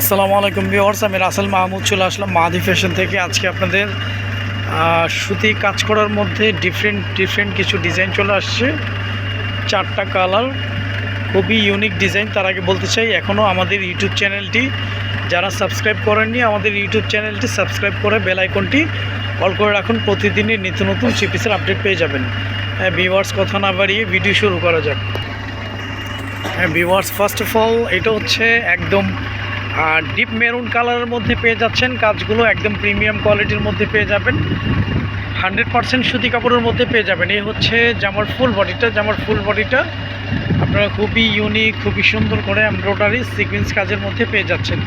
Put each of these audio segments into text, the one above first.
আসসালামু আলাইকুম ভিওয়ার্স আমি রাসেল মাহমুদ চলে আসলাম মাহাদি ফ্যাশন থেকে। আজকে আপনাদের সুতি কাজ করার মধ্যে ডিফারেন্ট ডিফারেন্ট কিছু ডিজাইন চলে আসছে। চারটা কালার খুবই ইউনিক ডিজাইন তার আগে বলতে চাই এখনও আমাদের ইউটিউব চ্যানেলটি যারা সাবস্ক্রাইব করেননি, আমাদের ইউটিউব চ্যানেলটি সাবস্ক্রাইব করে বেল আইকনটি অল করে রাখুন। প্রতিদিনই নিত্য নতুন চিপিসের আপডেট পেয়ে যাবেন। হ্যাঁ ভিওয়ার্স কথা না বাড়িয়ে ভিডিও শুরু করা যাক। হ্যাঁ ভিওয়ার্স ফার্স্ট অফ অল এটা হচ্ছে একদম ডিপ মেরুন কালারের মধ্যে পেয়ে যাচ্ছেন কাজগুলো একদম প্রিমিয়াম কোয়ালিটির মধ্যে পেয়ে যাবেন। হান্ড্রেড পারসেন্ট সুতি কাপড়ের মধ্যে পেয়ে যাবেন। এই হচ্ছে জামার ফুল বডিটা জামার ফুল বডিটা আপনারা খুবই ইউনিক খুবই সুন্দর করে এমব্রয়ডারি সিকুয়েন্স কাজের মধ্যে পেয়ে যাচ্ছেন।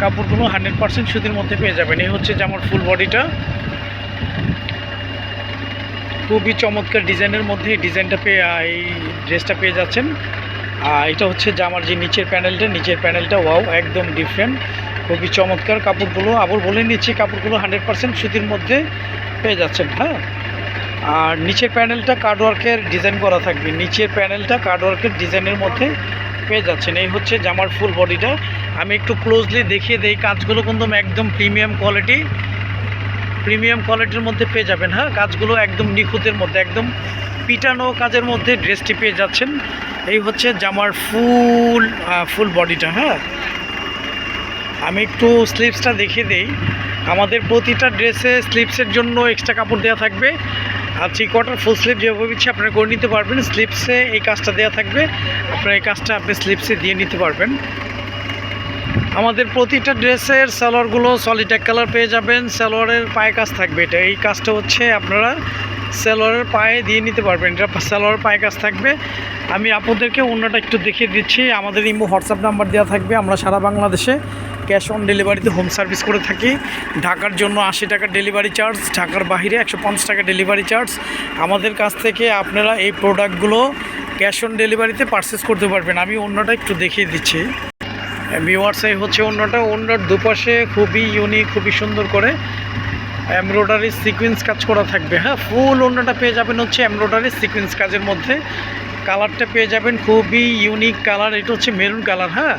কাপড়গুলো হান্ড্রেড পারসেন্ট সুতির মধ্যে পেয়ে যাবেন। এই হচ্ছে জামার ফুল বডিটা খুবই চমৎকার ডিজাইনের মধ্যে এই ডিজাইনটা পেয়ে এই ড্রেসটা পেয়ে যাচ্ছেন। এটা হচ্ছে জামার যে নিচের প্যানেলটা নিচের প্যানেলটা ওয়াও, একদম ডিফারেন্ট খুবই চমৎকার কাপড়গুলো। আবার বলে নিচ্ছি, কাপড়গুলো হান্ড্রেড পার্সেন্ট সুতির মধ্যে পেয়ে যাচ্ছেন হ্যাঁ? আর নিচের প্যানেলটা কার্ডওয়ার্কের ডিজাইন করা থাকবে। নিচের প্যানেলটা কার্ডওয়ার্কের ডিজাইনের মধ্যে পেয়ে যাচ্ছেন। এই হচ্ছে জামার ফুল বডিটা আমি একটু ক্লোজলি দেখিয়ে দিই কাজগুলো কিন্তু একদম প্রিমিয়াম কোয়ালিটি প্রিমিয়াম কোয়ালিটির মধ্যে পেয়ে যাবেন হ্যাঁ? কাজগুলো একদম নিখুঁতের মধ্যে, একদম পিটানো কাজের মধ্যে ড্রেসটি পেয়ে যাচ্ছেন। এই হচ্ছে জামার ফুল ফুল বডিটা হ্যাঁ? আমি একটু স্লিপসটা দেখিয়ে দিই। আমাদের প্রতিটা ড্রেসে স্লিপসের জন্য এক্সট্রা কাপড় দেওয়া থাকবে। আর থ্রি কোয়ার্টার ফুল স্লিপ যেভাবে ইচ্ছে আপনারা করে নিতে পারবেন। স্লিপসে এই কাজটা দেওয়া থাকবে। আপনারা এই কাজটা আপনি স্লিপসে দিয়ে নিতে পারবেন। আমাদের প্রতিটা ড্রেসের সালোয়ারগুলো সলিড এক কালার পেয়ে যাবেন। সালোয়ারের পায়ে কাজ থাকবে এটা। এই কাজটা হচ্ছে আপনারা সালোয়ারের পায়ে দিয়ে নিতে পারবেন। এটা সালোয়ারের পায়ে কাজ থাকবে। আমি আপনাদেরকে অন্যটা একটু দেখিয়ে দিচ্ছি। আমাদের ইমো হোয়াটসঅ্যাপ নাম্বার দেওয়া থাকবে। আমরা সারা বাংলাদেশে ক্যাশ অন ডেলিভারিতে হোম সার্ভিস করে থাকি। ঢাকার জন্য আশি টাকা ডেলিভারি চার্জ, ঢাকার বাইরে একশো পঞ্চাশ টাকা ডেলিভারি চার্জ। আমাদের কাছ থেকে আপনারা এই প্রোডাক্টগুলো ক্যাশ অন ডেলিভারিতে পারচেস করতে পারবেন। আমি অন্যটা একটু দেখিয়ে দিচ্ছি। ভিওয়ার্স এই হচ্ছে অন্যটা, অন্যর দুপাশে খুবই ইউনিক খুবই সুন্দর করে এমব্রয়ডারি সিকোয়েন্স কাজ করা থাকবে। হ্যাঁ ফুল অন্যটা পেয়ে যাবেন হচ্ছে এমব্রয়ডারি সিকোয়েন্স কাজের মধ্যে। কালারটা পেয়ে যাবেন খুবই ইউনিক কালার এটা হচ্ছে মেরুন কালার হ্যাঁ?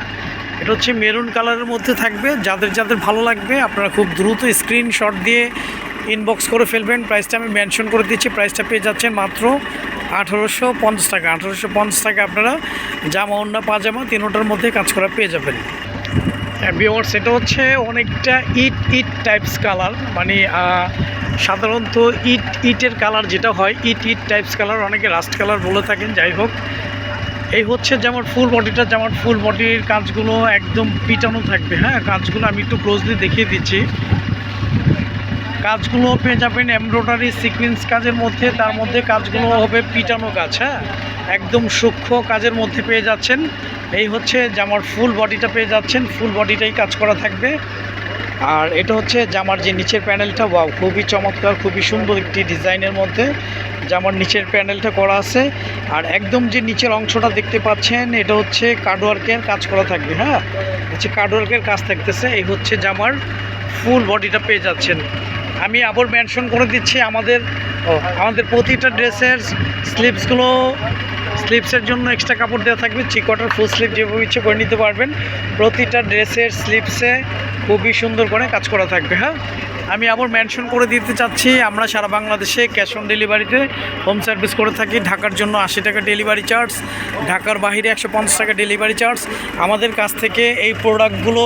এটা হচ্ছে মেরুন কালারের মধ্যে থাকবে। যাদের যাদের ভালো লাগবে, আপনারা খুব দ্রুত স্ক্রিনশট দিয়ে ইনবক্স করে ফেলবেন। প্রাইসটা আমি মেনশন করে দিচ্ছি প্রাইসটা পেয়ে যাচ্ছেন মাত্র আঠারোশো পঞ্চাশ টাকা। আঠেরোশো পঞ্চাশ টাকা আপনারা জামা অন্য পাজামা তিনোটার মধ্যে কাজ করা পেয়ে যাবেন। বিওয়ার্স এটা হচ্ছে অনেকটা ইট ইট টাইপস কালার। মানে সাধারণত ইট, ইটের কালার যেটা হয়, ইট ইট টাইপস কালার, অনেকে রাস্ট কালার বলে থাকেন, যাই হোক। এই হচ্ছে যেমন ফুল বডিটা যেমন ফুল বডির কাজগুলো একদম পিটানো থাকবে। হ্যাঁ কাজগুলো আমি একটু ক্লোজলি দেখিয়ে দিচ্ছি। কাজগুলো পেয়ে যাবেন এমব্রয়ডারি সিকোয়েন্স কাজের মধ্যে, তার মধ্যে কাজগুলো হবে পিটানো কাজ হ্যাঁ? একদম সূক্ষ্ম কাজের মধ্যে পেয়ে যাচ্ছেন। এই হচ্ছে জামার ফুল বডিটা পেয়ে যাচ্ছেন, ফুল বডিটাই কাজ করা থাকবে। আর এটা হচ্ছে জামার যে নিচের প্যানেলটা, ওয়াও, খুবই চমৎকার, খুবই সুন্দর একটি ডিজাইনের মধ্যে জামার নিচের প্যানেলটা করা আছে। আর একদম যে নিচের অংশটা দেখতে পাচ্ছেন, এটা হচ্ছে কার্ডওয়ার্কের কাজ করা থাকবে হ্যাঁ? হচ্ছে কার্ডওয়ার্কের কাজ থাকতেছে, এই হচ্ছে জামার ফুল বডিটা পেয়ে যাচ্ছেন। আমি আবার মেনশন করে দিচ্ছি আমাদের আমাদের প্রতিটা ড্রেসের স্লিভসগুলো স্লিভসের জন্য এক্সট্রা কাপড় দেওয়া থাকবে। থ্রি কোয়ার্টার ফুল স্লিভ যেভাবে ইচ্ছে করে নিতে পারবেন। প্রতিটা ড্রেসের স্লিপসে খুবই সুন্দর করে কাজ করা থাকবে হ্যাঁ? আমি আবার মেনশন করে দিতে চাচ্ছি, আমরা সারা বাংলাদেশে ক্যাশ অন ডেলিভারিতে হোম সার্ভিস করে থাকি। ঢাকার জন্য আশি টাকা ডেলিভারি চার্জ ঢাকার বাইরে একশো পঞ্চাশ টাকা ডেলিভারি চার্জ আমাদের কাছ থেকে এই প্রোডাক্টগুলো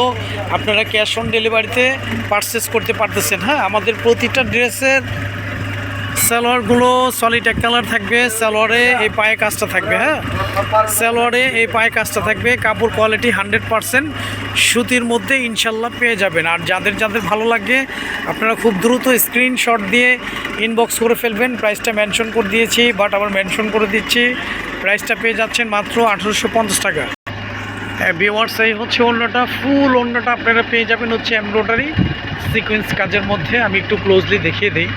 আপনারা ক্যাশ অন ডেলিভারিতে পারচেস করতে পারতেছেন হ্যাঁ? আমাদের প্রতিটা ড্রেসের সালোয়ারগুলো সলিড এক কালার থাকবে, সালোয়ারে এই পায়ে কাজটা থাকবে হ্যাঁ? সালোয়ারে এই পায়ে কাজটা থাকবে, কাপড় কোয়ালিটি হান্ড্রেড পারসেন্ট সুতির মধ্যে ইনশাল্লাহ পেয়ে যাবেন। আর যাদের যাদের ভালো লাগে, আপনারা খুব দ্রুত স্ক্রিনশট দিয়ে ইনবক্স করে ফেলবেন। প্রাইসটা মেনশন করে দিয়েছি বাট আবার মেনশন করে দিচ্ছি। প্রাইসটা পেয়ে যাচ্ছেন মাত্র আঠেরোশো পঞ্চাশ টাকা। হ্যাঁ বিওয়ার্স এই হচ্ছে অন্যটা ফুল অন্যটা আপনারা পেয়ে যাবেন হচ্ছে এমব্রয়ডারি সিকোয়েন্স কাজের মধ্যে। আমি একটু ক্লোজলি দেখিয়ে দিই।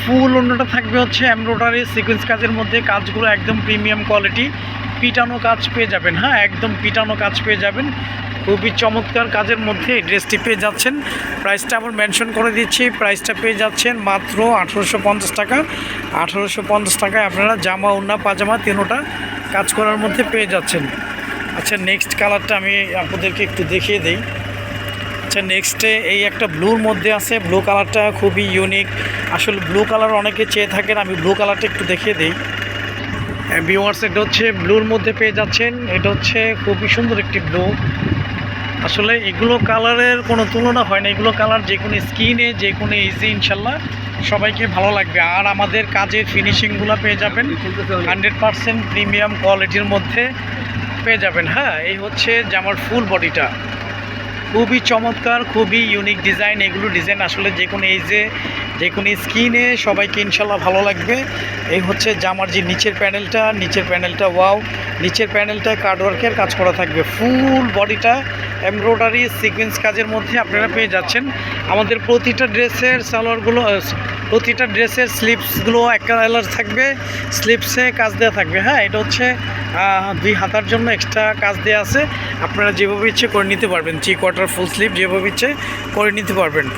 ফুল অন্যটা থাকবে হচ্ছে এমব্রয়ডারি সিকোয়েন্স কাজের মধ্যে কাজগুলো একদম প্রিমিয়াম কোয়ালিটি। পিটানো কাজ পেয়ে যাবেন হ্যাঁ? একদম পিটানো কাজ পেয়ে যাবেন। খুবই চমৎকার কাজের মধ্যে এই ড্রেসটি পেয়ে যাচ্ছেন। প্রাইসটা আবার মেনশন করে দিচ্ছি। প্রাইসটা পেয়ে যাচ্ছেন মাত্র আঠেরোশো পঞ্চাশ টাকা। আঠেরোশো পঞ্চাশ টাকায় আপনারা জামা, ওড়না, পাজামা তিনোটা কাজ করার মধ্যে পেয়ে যাচ্ছেন। আচ্ছা নেক্সট কালারটা আমি আপনাদেরকে একটু দেখিয়ে দিই। আচ্ছা নেক্সটে এই একটা ব্লুর মধ্যে আছে। ব্লু কালারটা খুবই ইউনিক আসলে ব্লু কালার অনেকে চেয়ে থাকেন, আমি ব্লু কালারটা একটু দেখিয়ে দিই। ভিওয়ার্স এটা হচ্ছে ব্লুর মধ্যে পেয়ে যাচ্ছেন। এটা হচ্ছে খুবই সুন্দর একটি ব্লু আসলে এগুলো কালারের কোনো তুলনা হয় না। এগুলো কালার যে কোনো স্কিনে যে কোনো ইজি ইনশাল্লাহ সবাইকে ভালো লাগবে। আর আমাদের কাজের ফিনিশিংগুলো পেয়ে যাবেন। হান্ড্রেড পারসেন্ট প্রিমিয়াম কোয়ালিটির মধ্যে পেয়ে যাবেন। হ্যাঁ এই হচ্ছে জামার ফুল বডিটা খুবই চমৎকার খুবই ইউনিক ডিজাইন এগুলো ডিজাইন আসলে যে কোনো এই যে কোনো স্কিনে সবাইকে ইনশাল্লাহ ভালো লাগবে। এই হচ্ছে জামার যে নিচের প্যানেলটা। নিচের প্যানেলটা ওয়াও নিচের প্যানেলটা কার্ডওয়ার্কের কাজ করা থাকবে। ফুল বডিটা এমব্রয়ডারি সিকোয়েন্স কাজের মধ্যে আপনারা পেয়ে যাচ্ছেন। আমাদের প্রতিটা ড্রেসের সালোয়ারগুলো প্রতিটা ড্রেসের স্লিপসগুলো এক কালার থাকবে। স্লিপসে কাজ দেওয়া থাকবে। হ্যাঁ এটা হচ্ছে দুই হাতার জন্য এক্সট্রা কাজ দেওয়া আছে। আপনারা যেভাবে ইচ্ছে করে নিতে পারবেন। থ্রি কোয়ার্টার ফুল স্লিপ যেভাবে ইচ্ছে করে নিতে পারবেন।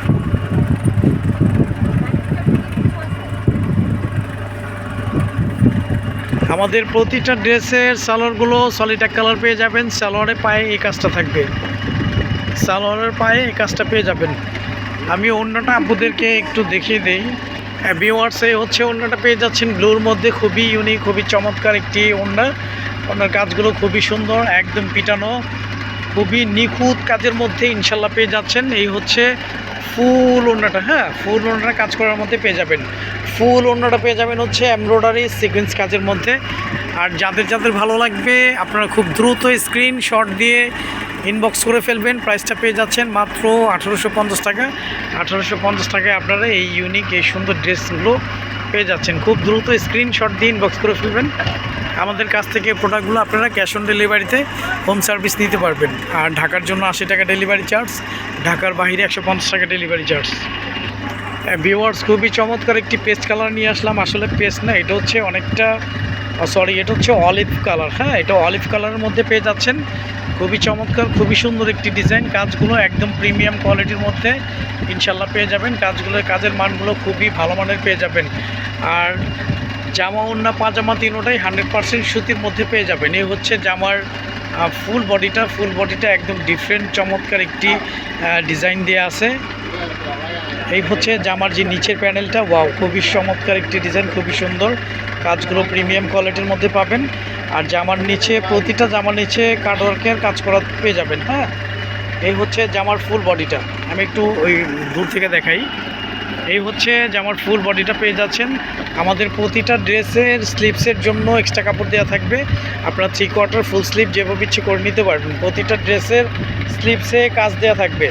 আমাদের প্রতিটা ড্রেসের সালোয়ারগুলো সলিড কালার পেয়ে যাবেন। সালোয়ারের পায়ে এই কাজটা থাকবে। সালোয়ারের পায়ে এই কাজটা পেয়ে যাবেন। আমি অন্যটা আপনাদেরকে একটু দেখিয়ে দিই। ভিওয়ার্সে হচ্ছে অন্যটা পেয়ে যাচ্ছেন। ব্লুর মধ্যে খুবই ইউনিক খুবই চমৎকার একটি ওন্না ওনার কাজগুলো খুবই সুন্দর, একদম পিটানো। খুবই নিখুঁত কাজের মধ্যে ইনশাল্লাহ পেয়ে যাচ্ছেন। এই হচ্ছে ফুল ওন্নাটা হ্যাঁ ফুল ওন্নাটা কাজ করার মধ্যে পেয়ে যাবেন। ফুল অন্যটা পেয়ে যাবেন হচ্ছে এমব্রয়ডারি সিকোয়েন্স কাজের মধ্যে। আর যাদের যাদের ভালো লাগবে, আপনারা খুব দ্রুত স্ক্রিনশট দিয়ে ইনবক্স করে ফেলবেন। প্রাইসটা পেয়ে যাচ্ছেন মাত্র আঠারোশো পঞ্চাশ টাকা। আঠারোশো পঞ্চাশ টাকায় আপনারা এই ইউনিক এই সুন্দর ড্রেসগুলো পেয়ে যাচ্ছেন। খুব দ্রুত স্ক্রিনশট দিয়ে ইনবক্স করে ফেলবেন। আমাদের কাছ থেকে প্রোডাক্টগুলো আপনারা ক্যাশ অন ডেলিভারিতে হোম সার্ভিস নিতে পারবেন। আর ঢাকার জন্য আশি টাকা ডেলিভারি চার্জ ঢাকার বাইরে একশো টাকা ডেলিভারি চার্জ ভিওয়ার্স খুবই চমৎকার একটি পেস্ট কালার নিয়ে আসলাম। আসলে পেস্ট না, এটা হচ্ছে অনেকটা সরি এটা হচ্ছে অলিভ কালার হ্যাঁ এটা অলিভ কালারের মধ্যে পেয়ে যাচ্ছেন। খুবই চমৎকার, খুবই সুন্দর একটি ডিজাইন কাজগুলো একদম প্রিমিয়াম কোয়ালিটির মধ্যে ইনশাল্লাহ পেয়ে যাবেন। কাজগুলো, কাজের মানগুলো খুবই ভালো মানের পেয়ে যাবেন। আর জামা ওন্না পাজামা তিনোটাই হান্ড্রেড পারসেন্ট সুতির মধ্যে পেয়ে যাবেন। এই হচ্ছে জামার ফুল বডিটা ফুল বডিটা একদম ডিফারেন্ট চমৎকার একটি ডিজাইন দেওয়া আছে। এই হচ্ছে জামার যে নিচের প্যানেলটা। ওয়াও, খুবই চমৎকার একটি ডিজাইন খুবই সুন্দর। কাজগুলো প্রিমিয়াম কোয়ালিটির মধ্যে পাবেন। আর জামার নিচে, প্রতিটা জামার নিচে কাটওয়ার্কের কাজ করা পেয়ে যাবেন হ্যাঁ? এই হচ্ছে জামার ফুল বডিটা আমি একটু ওই দূর থেকে দেখাই। এই হচ্ছে জামার ফুল বডিটা পেয়ে যাচ্ছেন। আমাদের প্রতিটা ড্রেসের স্লিপসের জন্য এক্সট্রা কাপড় দেওয়া থাকবে। আপনার থ্রি কোয়ার্টার ফুল স্লিপ যেভাবে ইচ্ছে করে নিতে পারবেন। প্রতিটা ড্রেসের স্লিপসে কাজ দেওয়া থাকবে।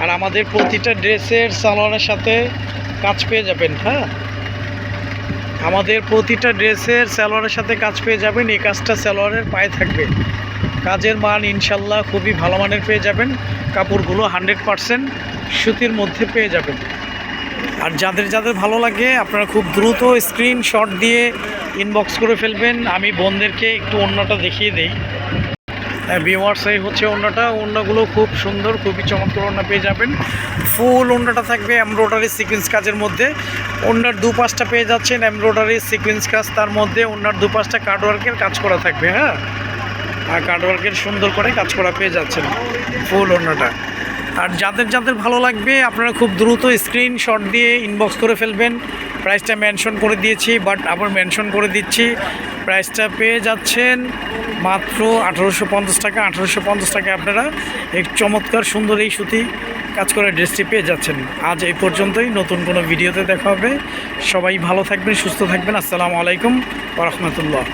আর আমাদের প্রতিটা ড্রেসের সালোয়ারের সাথে কাজ পেয়ে যাবেন হ্যাঁ? আমাদের প্রতিটা ড্রেসের সালোয়ারের সাথে কাজ পেয়ে যাবেন, এই কাজটা সালোয়ারের পায়ে থাকবে। কাজের মান ইনশাল্লাহ খুবই ভালো মানের পেয়ে যাবেন, কাপড়গুলো হান্ড্রেড পারসেন্ট সুতির মধ্যে পেয়ে যাবেন। আর যাদের যাদের ভালো লাগে, আপনারা খুব দ্রুত স্ক্রিনশট দিয়ে ইনবক্স করে ফেলবেন, আমি বোনদেরকে একটু অন্যটা দেখিয়ে দিই। ভিওয়ার্স এই হচ্ছে ওড়নাটা ওড়নাগুলো খুব সুন্দর, খুবই চমৎকার ওড়না পেয়ে যাবেন। ফুল ওড়নাটা থাকবে এমব্রয়ডারি সিকোয়েন্স কাজের মধ্যে। ওড়নার দু পাশটা পেয়ে যাচ্ছেন এমব্রয়ডারি সিকোয়েন্স কাজ। তার মধ্যে ওড়নার দু পাশটা কার্ডওয়ার্কের কাজ করা থাকবে হ্যাঁ? আর কার্ডওয়ার্কের সুন্দর করে কাজ করা পেয়ে যাচ্ছেন ফুল ওড়নাটা আর যাদের যাদের ভালো লাগবে, আপনারা খুব দ্রুত স্ক্রিনশট দিয়ে ইনবক্স করে ফেলবেন। প্রাইসটা মেনশন করে দিয়েছি বাট আবার মেনশন করে দিচ্ছি। প্রাইসটা পেয়ে যাচ্ছেন মাত্র আঠারোশো পঞ্চাশ টাকা। আঠারোশো পঞ্চাশ টাকা আপনারা এক চমৎকার সুন্দর এই সুতি কাজ করে ড্রেসটি পেয়ে যাচ্ছেন। আজ এই পর্যন্তই। নতুন কোনো ভিডিওতে দেখা হবে। সবাই ভালো থাকবেন, সুস্থ থাকবেন। আসসালামু আলাইকুম রহমতুল্লাহ।